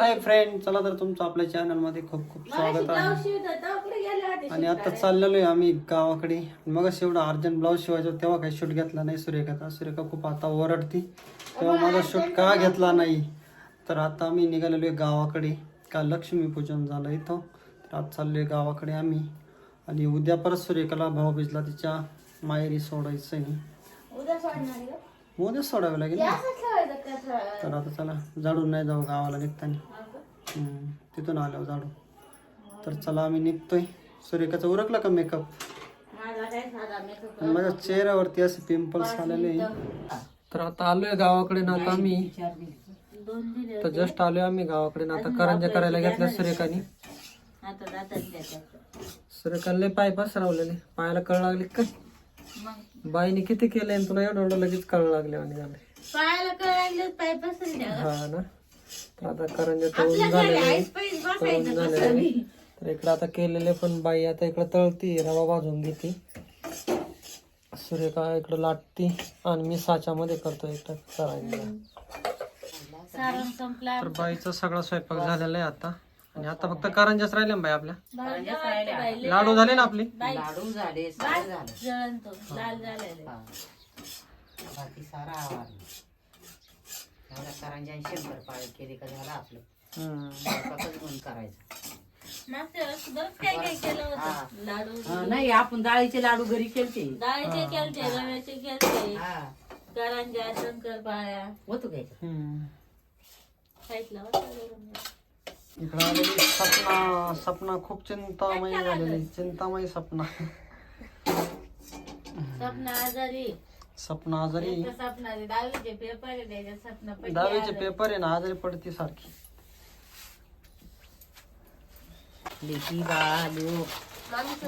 Hi friend चला तर तुमचं आपल्या चॅनलमध्ये खूप खूप स्वागत आहे. आणि आता चाललेलो आहे आम्ही गावाकडे. मग एवढा अर्जंट ब्लाऊज शिवायचा तेव्हा काही शूट घेतला नाही सुरेखाचा सुरेखा खूप आता ओरडती. तेव्हा माझा शूट का घेतला नाही? तर आता आम्ही निघालेलो आहे गावाकडे. काल लक्ष्मीपूजन झालं इथं. तर आज चाललोय गावाकडे आम्ही. आणि उद्या परत सुरेखाला भाऊ भिजला तिच्या माहेरी सोडायचं आहे उद्या सोडावं लागेल ना. तर आता चला जाडून नाही जाऊ गावाला निघताना. तिथून आल्यावर जाडू तर चला आम्ही निघतोय. सुरेखाचा उरकला का मेकअप आणि माझ्या चेहऱ्यावरती असे पिंपल्स आलेले. तर आता आलोय गावाकडे ना आता आम्ही. तर जस्ट आलोय आम्ही गावाकडे ना आता करंजा करायला घेतल्या सुरेखानी. सुरेखाला लय पाय पसरवलेले. पायाला कळ लागले काय बाईने किती केलंय आणि तुला एवढं एवढं लगेच कळ लागले आणि झाले पायाला कळले पाय पसरले हा ना? तर आता करंजा तळून झालेले तळून झालेले तर इकडं आता केलेले पण बाई आता इकडं तळती रवा भाजून घेते. सुरेखा इकडं लाटती आणि मी साच्यामध्ये करतो इकडं करायला. सारण संपला तर बाईचा सगळा स्वयंपाक झालेला आहे आता. आणि आता फक्त करंजाच राहिले ना बाई आपल्या? लाडू झाले ना आपली? लाडू झाले सारं झालं. जळण तो लाल झालेले. हा. बाकी सारा आवाज. एवढ्या करंजाने शंभर पाळ केले का झालं आपलं? हम्म. स्वयंपाकच बंद करायचं. मागच्या वेळेस बरंच काय काय केलं हा. होतं लाडू नाही आपण डाळीचे लाडू घरी केलते. डाळीचे केलते रव्याचे केलते. हा. करंजा शंकरपाळ्या. होतो काय हम्म. होता. इकडं आलेली सपना सपना खूप चिंतामयी झालेली चिंतामयी सपना. सपना आजारी. सपना आजारी. दहावीचे पेपर आहे त्याच्या सपना पैकी दहावीचे आजारी. पेपर आहे ना आजारी पडती सारखी. लेकी बाळू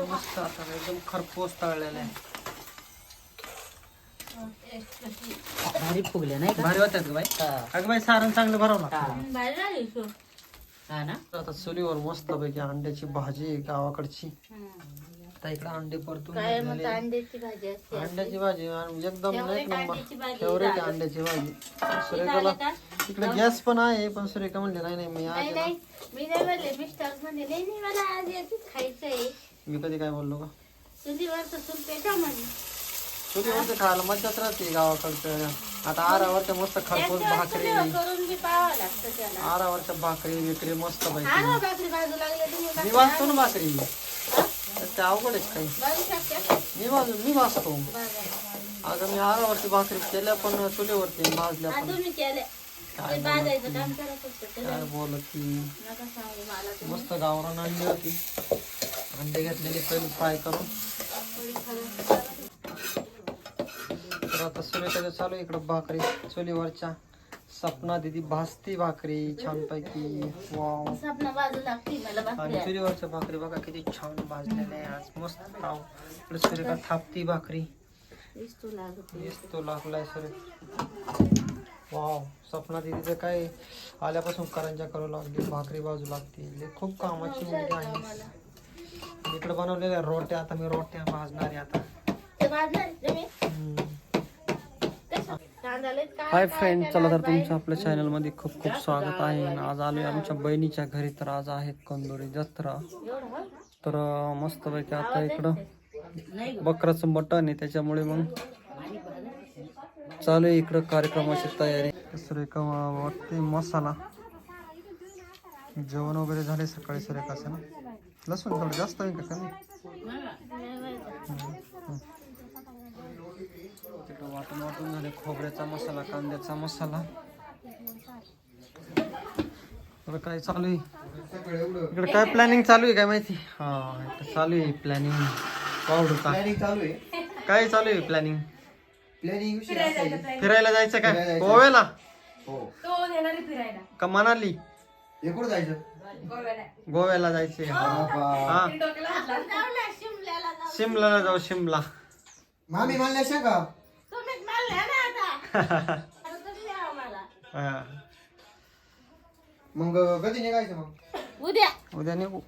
मस्त आता एकदम खरपोस तळलेले आहे. भारी फुगले नाही का? भारी होत्यात ग बाई. हा. अगं बाई सारण चांगलं भरवलं हा. भारी झाली हा ना? आता चुलीवर मस्त पैकी अंड्याची भाजी आहे गावाकडची. आता इकडे अंडे परतून काय मग घेतलेले. अंड्याची भाजी असते अंड्याची भाजी आणि एकदम एक Favorite नंबर अंड्याची भाजी. फेवरेट अंड्याची भाजी. सुरेखाला का? इकडे गॅस पण आहे पण सुरेखा म्हणले नाही नाही मी नाही आज नाही. मी नाही म्हणले मिस्टर म्हणजे नाही नाही मला आज याचीच खायचंय. मी कधी काय बोललो का चुलीवर तर चूल पेटा म्हणे. चुलीवरचं खायला मज्जाच राहते गावाकडचं. आता आरावरच्या मस्त खरपूस भाकरी. करून बी पाहावं लागतं त्याला. आरावरच्या भाकरी विक्री मस्त हा पैकी भाकरी बाजू लागले तुम्ही मी वाचतो ना भाकरी. ते अवघड आहे काही. बाजू शकता? मी वाजू मी वाचतो अगं मी भाकरी केल्या पण चुलीवरती भाजल्या हा, पण. तुम्ही केले ते बाजायचं काम करत फक्त ते काय बोलत ती? नका सांगू मला तुम्ही. मस्त गावरान अंडी होती. अंडे घेतलेले पहिले फ्राय करून. थोडी खरं तर आता सुरेखाचं चालू इकडं भाकरी चुलीवरच्या. सपना दिदी भाजती भाकरी छानपैकी. वाव लागते मला आणि भाकरी चुलीवरच्या भाकरी बघा किती छान भाजलेल्या आहे आज. मस्त इकडे सुरेखा थापती भाकरी. दिसतो तो लागलाय सुरेख वाव सपना दिदीचं काय आल्यापासून करंजा करू लागली भाकरी बाजू लागते. खूप कामाची मुलगी आहे इकडे बनवलेल्या रोट्या आता मी रोट्या भाजणार आहे आता. हाय फ्रेंड चला तर तुमचं आपल्या चॅनलमध्ये खूप खूप स्वागत आहे. आज आलोय आमच्या बहिणीच्या घरी तर आज आहे कंदोरी जत्रा? तर मस्तपैकी आता इकडं बकराचं मटण आहे त्याच्यामुळे मग चालू आहे इकडं कार्यक्रमाची तयारी. वाटते मसाला. जेवण वगैरे झाले सकाळी सुरेखाचं ना? लसूण थोडं जास्त आहे का कमी नाही माहिती. तिकडं वाटून वाटून झाले खोबऱ्याचा मसाला कांद्याचा मसाला. तर काय चालू आहे? इकडे काय प्लॅनिंग चालू आहे काय माहिती? हा इकडं चालू आहे प्लॅनिंग पावडरचा प्लॅनिंग चालू आहे. काय चालू आहे प्लॅनिंग प्लॅनिंग फिरायला जायचं. काय. गोव्याला? हो. का मनाली? जायचं? गोव्याला. जायचे हा. शिमल्याला जाऊ. शिमलाला जाऊ शिमला. मामी म्हणल्या शंका तुम्हीच म्हणले ना आता. आता तुम्ही द्या आम्हाला. हा. मग कधी निघायचं मग? उद्या. उद्या निघू.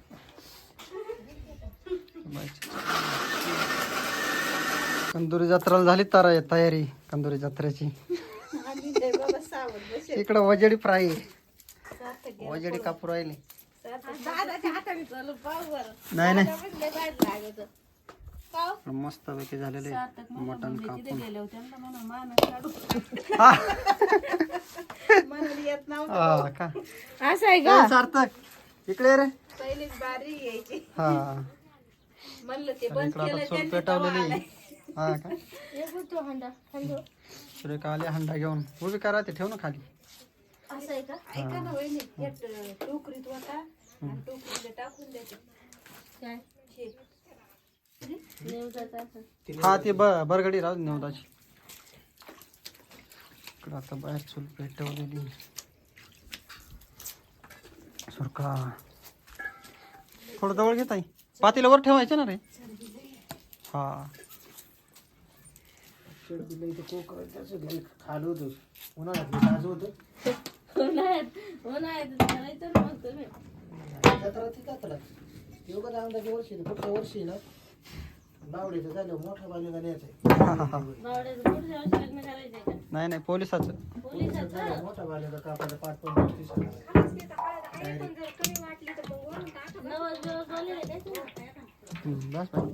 कंदुरी जत्रेला झाली तर तयारी कंदुरी जत्रेची. इकडं वजडी फ्राय वजडी कापूर राहिले. दादाच्या हाताने चालू पाव बरं. नाही नाही. लय लागत मस्त पैकी झालेले मटण कापून. गेले होते त्यांना म्हणा मानस काढू हा म्हणून येत नव्हतं. हा, का? असं आहे ए, सार्थक इकडे रे. पहिलीच बारी यायची. हा. म्हणलं ते तर बंद इकडं आता केलं चूल त्यांनी पेटवलेली. हा का? हंडा हंडो. सुरेखा आली हंडा घेऊन. उभी करा ते ठेव ना खाली. असं आहे का? ऐका ना वहिनी टोकरीत वाटा आणि टोकरीत टाकून द्यायचे. हा ते बरगडी राहू दे नवदाची. इकडं आता बाहेर चूल पेटवलेली. सुरका. थोडं जवळ घेत आहे पातेला वर ठेवायचं ना रे. हा. उन्हाळ्यात उन्हाळ्यात करायचं ना बावड्याचं लग्न करायचंय का? नाही नाही पोलिसाचं. पोलिसाचं? नवस बिवस बोलले काय तू? हम्म, बस बाई.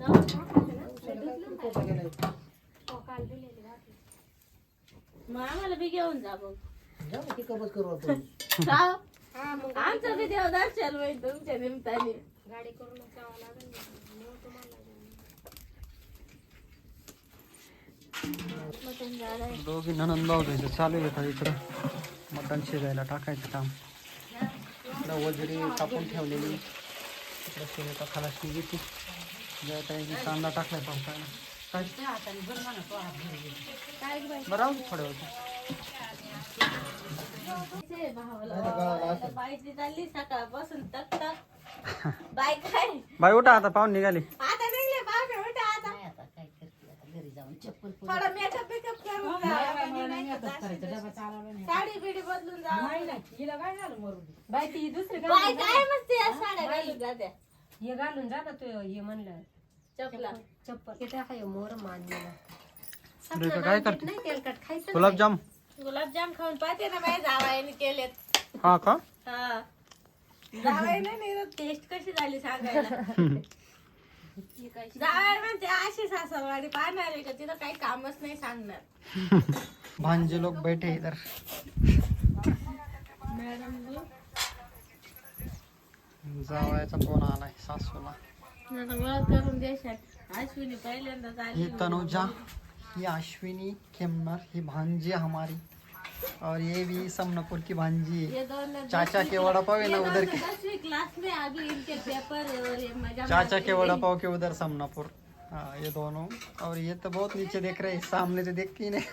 मग आम्हाला बी घेऊन जा मग. का हो? आमचं बी देव दर्शन होईल तुमच्या निमित्ताने. गाडी करून जावं लागेल. दोघी ननंद भाऊ जायचं चालू आहे इकडं. मटण शिजायला टाकायचं काम. इकडं वजरी कापून ठेवलेली. इकडं सुरेखा खलासनी घेते जय कांदा टाकलाय पावसाळ्याला काय? बरं तक तक. बाई उठा आता पाहून निघले पाहुणे उठा आता काय आता काय करते आता घरी जाऊन चप्पल थोडा मेकअप बिकअप करून जा. साडी बिडी बदलून जा. बाई ती दुसरी बाई काय मस्ती या साड्या घालून जात्या? हे घालून जा ना तू हे म्हणलं. चपला. चप्पल. किती आहे मोर मानलेला सुरेखा काय करते? नाही तेलकट खायचं गुलाबजाम? गुलाबजाम खाऊन पाहते ना बाई जावायने केलेत. हा का? हा. जावायने नाही टेस्ट कशी झाली सांगायला. जावाय म्हणते अशी सासरवाडी पाहणार आहे का? तिथं काही कामच नाही सांगणार. भांजे लोक बैठे इधर जावायचा फोन आलाय सासूला. आता ओळख करून देशात. अश्विनी पहिल्यांदाच आली ये तनुजा ये अश्विनी खेमनर ही भांजी हमारी. और ये भी समनपुर की भांजी चाचा के वड़ा पाव है ना उधर के। क्लास में अभी इनके पेपर और चाचा के वड़ा पाव के उधर समनापुर। हाँ ये दोनों। और ये तो बहुत नीचे देख रहे हैं सामने तो देखती ही नहीं।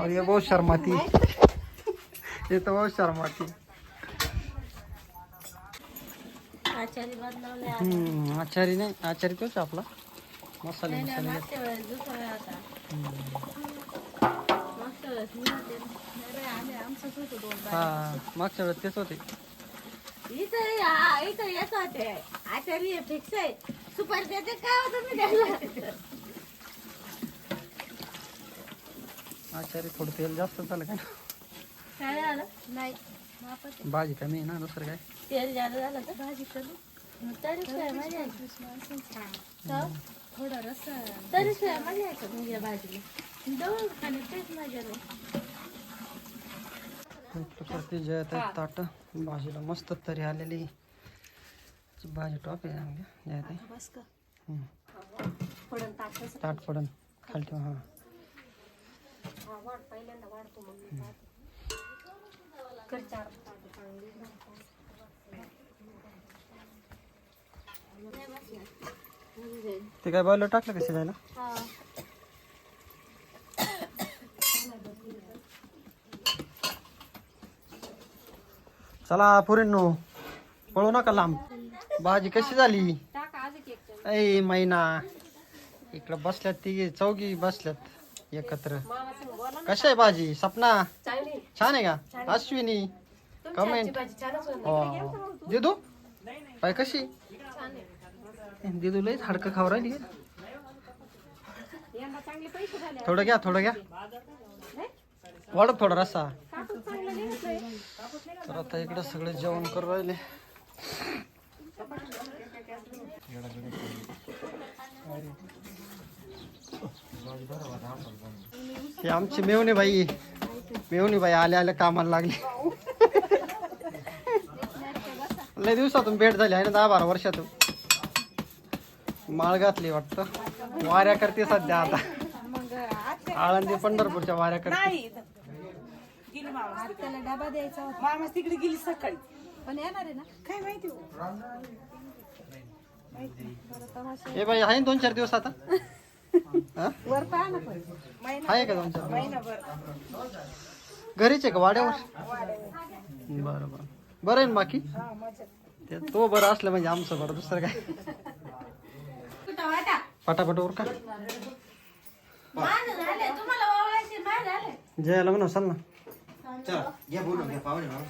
और ये बहुत शर्माती ये तो बहुत शर्माती आचारी आता. हम्म आचारी नाही आचारी तोच आपला मसाले नाही, नाही, मसाले वेळेस मागच्या वेळेस मी होते ना. नाही बाई, आम्ही आमचंच होतो दोन बाई. हा मागच्या वेळेस तेच होते. इथं या- इथं येत होते. आचार्य फिक्स आहे. सुपारी देते काय होतं मी द्यायला आचारी थोडं तेल जास्त झालं काय काय झालं? नाही. भाजी कमी आहे ना दुसरं काय? तेल जास्त झालं का? भाजी कमी. तरी काय मजा? थोडा रस्सा तरी शिवाय मजा म्हणजे भाजीला. तेच ताट भाजीला मस्त तरी आलेली भाजी टॉप आहे चांगली. आहे. ताट पडन खाली ठेवा हा ते काय बॉयलर टाकलं का जायला चला पुरेनो पळू नका लांब. भाजी कशी झाली? ऐ मैना. इकडं बसल्यात तिघे चौघी बसल्यात एकत्र. कशा कशी आहे भाजी? सपना? छान आहे का? अश्विनी? कमेंट हो. दिदू? पाय कशी? दिदू लई हडकं खाऊ राहिली थोडं घ्या थोडं घ्या. वाढत थोडा रस्सा. तर आता इकडे सगळे जेवण करू राहिले. हे आमची मेवणी बाई. मेवणी बाई आल्या आले कामाला लागली. लय दिवसातून भेट झाली आहे ना दहा बारा वर्षातून. माळ घातली वाटतं. वाऱ्या करते सध्या आता. आळंदी पंढरपूरच्या वाऱ्या करते. त्याला डबा द्यायचा होता. मामा तिकडे गेली सकाळी. पण येणार आहे ना? काय माहिती? हो? हे बाई आहे ना दोन चार दिवस आता? हा? वर पहा ना पण. आहे का दोन चार? महिनाभर. घरीच आहे का वाड्यावर? बरं बरं. बरं आहे ना बाकी? ते तो बरं असलं म्हणजे आमचं बरं दुसरं काय? वाटा पटापट उर का? झालं तुम्हाला झालं जयाला म्हणून सांग ना. चला घ्या बोलून घ्या पाहुणे माणूस.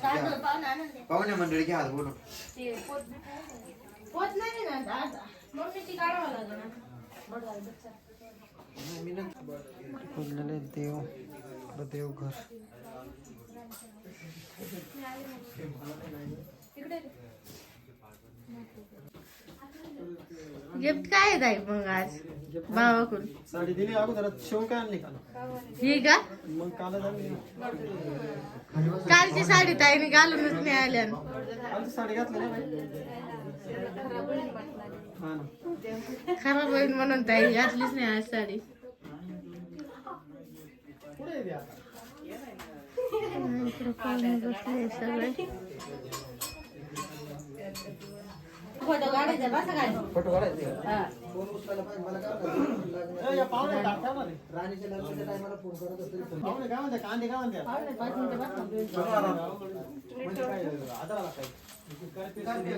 पाहुणे मंडळी घ्या आज बोलून नाही. ना मम्मीची काढावं लागेल देव देवघर गिफ्ट काय आहे ताई मग आज भावाकडून साडी दिली अगोदर शिवून काय आणली काल? ही का? मग काल आणली कालची साडी ताईने घालूनच नाही आल्या कालची साडी घातली ना बाई. हा ना. खराब होईल म्हणून ताई घातलीच नाही आज साडी. कुठे आहे ती आता? इकडे पाहुणे बसले सगळे. फोटो काढायचा बसा काय फोटो काढायचे ए, या पाहुणे टाक ठेव ना रे. राणीच्या लग्नाच्या टायमाला फोन करत असतो पाहुणे काय म्हणते कांदे काय म्हणते म्हणजे काय काय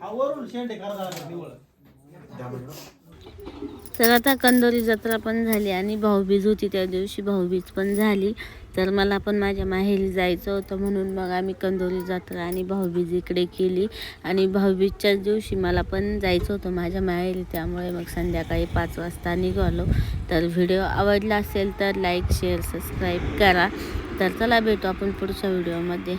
हा वरून शेंडे तर आता कंदोरी जत्रा पण झाली आणि भाऊबीज होती त्या दिवशी. भाऊबीज पण झाली. तर मला पण माझ्या माहेरी जायचं होतं म्हणून मग आम्ही कंदोरी जत्रा आणि भाऊबीज इकडे केली. आणि भाऊबीजच्याच दिवशी मला पण जायचं होतं माझ्या माहेरी. त्यामुळे मग संध्याकाळी पाच वाजता निघालो. तर व्हिडिओ आवडला असेल तर लाईक शेअर सबस्क्राईब करा. तर चला भेटू आपण पुढच्या व्हिडिओमध्ये.